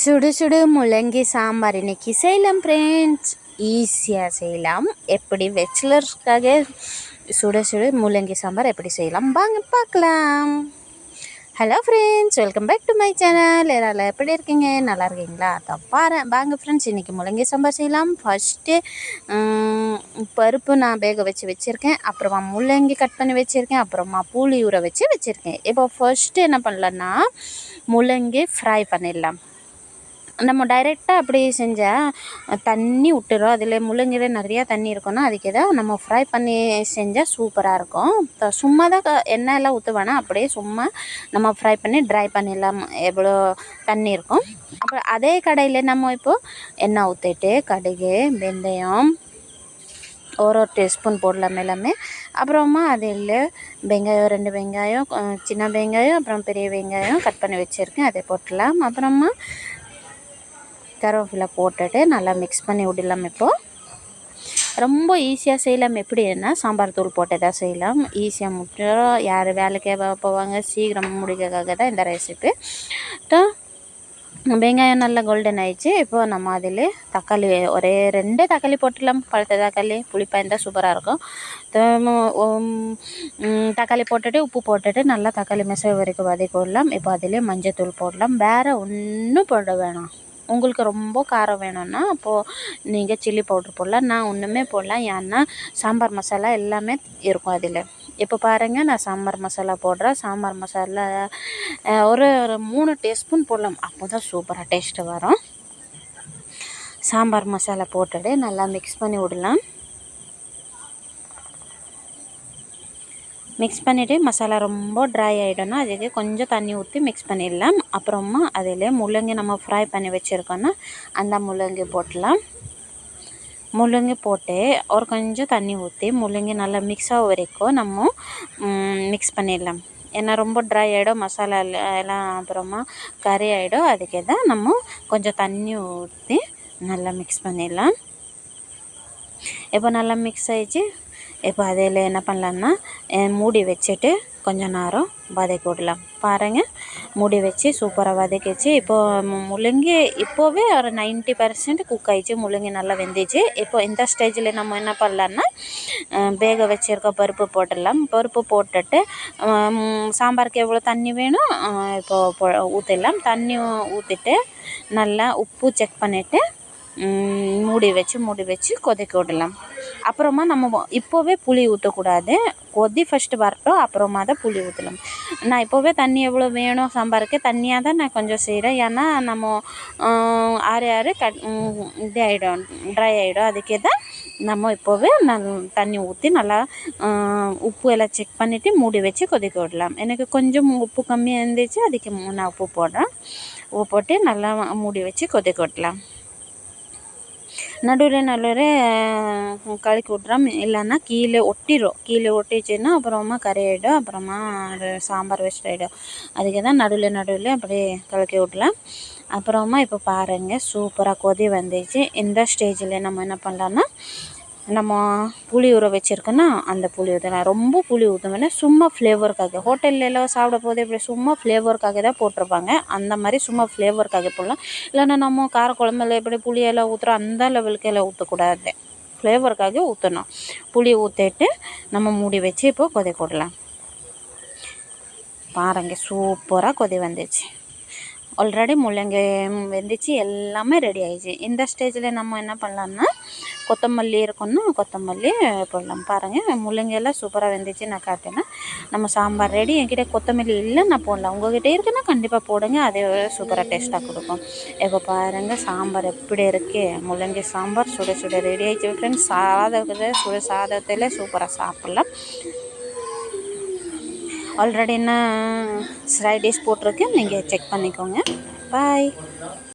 சுடு சுடு முள்ளங்கி சாம்பார். இன்னைக்கு செய்யலாம் ஃப்ரெண்ட்ஸ் ஈஸியாக செய்யலாம். எப்படி வெச்சிலர்ஸ்க்காக சுட சுடு முள்ளங்கி சாம்பார் எப்படி செய்யலாம்? வாங்க பார்க்கலாம். Hello friends welcome back to my channel எல்லாரும் எப்படி இருக்கீங்க? நல்லா இருக்கீங்களா? அதான் பாரு. வாங்க ஃப்ரெண்ட்ஸ் இன்றைக்கி முள்ளங்கி சாம்பார் செய்யலாம். ஃபஸ்ட்டு பருப்பு நான் வேக வச்சு வச்சுருக்கேன். அப்புறமா முள்ளங்கி கட் பண்ணி வச்சுருக்கேன். அப்புறமா புளி ஊற வச்சு வச்சுருக்கேன். இப்போ ஃபஸ்ட்டு என்ன பண்ணலன்னா முள்ளங்கி ஃப்ரை பண்ணிடலாம். நம்ம டைரெக்டாக அப்படி செஞ்சால் தண்ணி விட்டுரும். அதில் முழுங்கிற நிறையா தண்ணி இருக்கும்னா அதுக்கு ஏதாவது நம்ம ஃப்ரை பண்ணி செஞ்சால் சூப்பராக இருக்கும். சும்மா தான் எண்ணெய் எல்லாம் ஊற்றுவேனா அப்படியே சும்மா நம்ம ஃப்ரை பண்ணி ட்ரை பண்ணிடலாம். எவ்வளோ தண்ணி இருக்கும். அப்புறம் அதே கடையில் நம்ம இப்போது எண்ணெய் ஊற்றிட்டு கடுகு வெந்தயம் ஒரு ஒரு டீஸ்பூன் போடலாம் எல்லாமே. அப்புறமா அதில் வெங்காயம் ரெண்டு வெங்காயம் சின்ன வெங்காயம் அப்புறம் பெரிய வெங்காயம் கட் பண்ணி வச்சுருக்கேன். அதை போட்டுடலாம். அப்புறமா கருவேப்பிலை போட்டுட்டு நல்லா மிக்ஸ் பண்ணி விடலாம் இப்போது ரொம்ப ஈஸியாக செய்யலாம். எப்படின்னா சாம்பார் தூள் போட்டு தான் செய்யலாம். ஈஸியாக முடிச்சிடும் யார் வேலைக்கே போவாங்க. சீக்கிரம் முடிக்கிறதுக்காக தான் இந்த ரெசிபி வெங்காயம் நல்லா கோல்டன் ஆயிடுச்சு. இப்போ நம்ம அதில் தக்காளி ஒரே ரெண்டே தக்காளி போட்டுடலாம். பழுத்த தக்காளி புளிப்பாக இருந்தால் சூப்பராக இருக்கும். தக்காளி போட்டுட்டு உப்பு போட்டுட்டு நல்லா தக்காளி மிசை வரைக்கும் வதக்கி விடலாம். இப்போ அதிலே மஞ்சள் தூள் போடலாம். வேறு ஒன்றும் போட வேணாம். உங்களுக்கு ரொம்ப காரம் வேணும்னா அப்போது நீங்கள் சில்லி பவுட்ரு போடலாம். நான் ஒன்றுமே போடலாம். ஏன்னா சாம்பார் மசாலா எல்லாமே இருக்கும் அதில். இப்போ பாருங்கள் நான் சாம்பார் மசாலா போடுறேன். சாம்பார் மசாலா ஒரு ஒரு மூணு டீஸ்பூன் போடலாம். அப்போ தான் சூப்பராக டேஸ்ட்டு வரும். சாம்பார் மசாலா போட்டுட்டு நல்லா மிக்ஸ் பண்ணி விடலாம். மிக்ஸ் பண்ணிவிட்டு மசாலா ரொம்ப ட்ரை ஆகிடும்னா அதுக்கு கொஞ்சம் தண்ணி ஊற்றி மிக்ஸ் பண்ணிடலாம். அப்புறமா அதில் முள்ளங்கி நம்ம ஃப்ரை பண்ணி வச்சுருக்கோன்னா அந்த முள்ளங்கி போட்டலாம். முள்ளங்கி போட்டு ஒரு கொஞ்சம் தண்ணி ஊற்றி முள்ளங்கி நல்லா மிக்ஸ் ஆக வரைக்கும் நம்ம மிக்ஸ் பண்ணிடலாம். ஏன்னா ரொம்ப ட்ரை ஆகிடும் மசாலா எல்லாம் அப்புறமா கறி ஆகிடும் அதுக்கு தான் நம்ம கொஞ்சம் தண்ணி ஊற்றி நல்லா மிக்ஸ் பண்ணிடலாம். இப்போ நல்லா மிக்ஸ் ஆகிடுச்சு இப்போ அதில் என்ன பண்ணலான்னா மூடி வச்சுட்டு கொஞ்சம் நேரம் வதக்கி விடலாம். பாருங்கள் மூடி வச்சு சூப்பராக வதக்கிச்சு. இப்போது முழுங்கி இப்போவே ஒரு நைன்ட்டி பர்சன்ட் குக் ஆகிடுச்சு முழுங்கி நல்லா வெந்துச்சு. இப்போ இந்த ஸ்டேஜில் நம்ம என்ன பண்ணலான்னா வேக வச்சுருக்க பருப்பு போட்டுடலாம். பருப்பு போட்டுட்டு சாம்பாருக்கு எவ்வளோ தண்ணி வேணும் இப்போது ஊற்றிடலாம் தண்ணி ஊற்றிட்டு நல்லா உப்பு செக் பண்ணிவிட்டு மூடி வச்சு மூடி வச்சு கொதிக்க விடலாம். அப்புறமா நம்ம இப்போவே புளி ஊற்றக்கூடாது கொதி ஃபஸ்ட்டு வரட்டும் அப்புறமா தான் புளி ஊற்றலாம் நான் இப்போவே தண்ணி எவ்வளோ வேணும் சாம்பாருக்கு? தண்ணியாக தான் நான் கொஞ்சம் செய்கிறேன் ஏன்னா நம்ம ஆறு ஆறு கட் இது ஆகிடும் ட்ரை ஆகிடும் அதுக்கே தான் நம்ம இப்போவே நான் தண்ணி ஊற்றி நல்லா உப்பு எல்லாம் செக் பண்ணிவிட்டு மூடி வச்சு கொதிக்க விடலாம். எனக்கு கொஞ்சம் உப்பு கம்மியாக இருந்துச்சு அதுக்கு நான் உப்பு போடுறேன். உப்பு போட்டு நல்லா மூடி வச்சு கொதிக்க விடலாம். நடுவில் நடுவில் கலக்கி விட்றோம் இல்லைன்னா கீழே ஒட்டிடும் கீழே ஒட்டிச்சுன்னா அப்புறமா கரையாயிடும். அப்புறமா அது சாம்பார் வேஸ்ட் ஆகிடும் அதுக்கு தான் நடுவில் நடுவில் அப்படியே கலக்கி விட்லாம். அப்புறமா இப்போ பாருங்கள் சூப்பராக கொதி வந்துச்சு. இந்த ஸ்டேஜில் நம்ம என்ன பண்ணலான்னா நம்ம புளி ஊற வச்சுருக்கோன்னா அந்த புளி ஊற்றலாம் ரொம்ப புளி ஊற்ற வேணால் சும்மா ஃப்ளேவருக்காக ஹோட்டலில் எல்லாம் சாப்பிட போது இப்படி சும்மா ஃப்ளேவருக்காக தான் போட்டிருப்பாங்க. அந்த மாதிரி சும்மா ஃப்ளேவருக்காக போடலாம். இல்லைன்னா நம்ம கார குழம்புல எப்படி புளியெல்லாம் ஊற்றுறோம் அந்த லெவலுக்கு எல்லாம் ஊற்றக்கூடாது ஃப்ளேவருக்காக ஊற்றணும் புளி ஊற்றிட்டு நம்ம மூடி வச்சு இப்போது கொதி போடலாம். பாருங்க சூப்பராக கொதி வந்துச்சு. ஆல்ரெடி முள்ளங்கி வெந்துச்சு எல்லாமே ரெடி ஆயிடுச்சு. இந்த ஸ்டேஜில் நம்ம என்ன பண்ணலாம்னா கொத்தமல்லி இருக்குன்னா கொத்தமல்லி போடலாம். பாருங்கள் முள்ளங்கெல்லாம் சூப்பராக வெந்துச்சு. நான் காட்டினேன். நம்ம சாம்பார் ரெடி என்கிட்ட கொத்தமல்லி இல்லை நான் போடலாம். உங்கள்கிட்ட இருக்குன்னா கண்டிப்பாக போடுங்க. அதே சூப்பராக டேஸ்ட்டாக கொடுக்கும். இப்போ பாருங்கள் சாம்பார் எப்படி இருக்குது முள்ளங்கி சாம்பார் சுட சுட ரெடி ஆகிடுச்சு ஃப்ரெண்ட்ஸ் சாதத்தில் சுட சாதத்தில் சூப்பராக சாப்பிட்லாம். ஆல்ரெடி என்ன ஸ்லைடிஸ் போட்டிருக்கு நீங்கள் செக் பண்ணிக்கோங்க. பாய்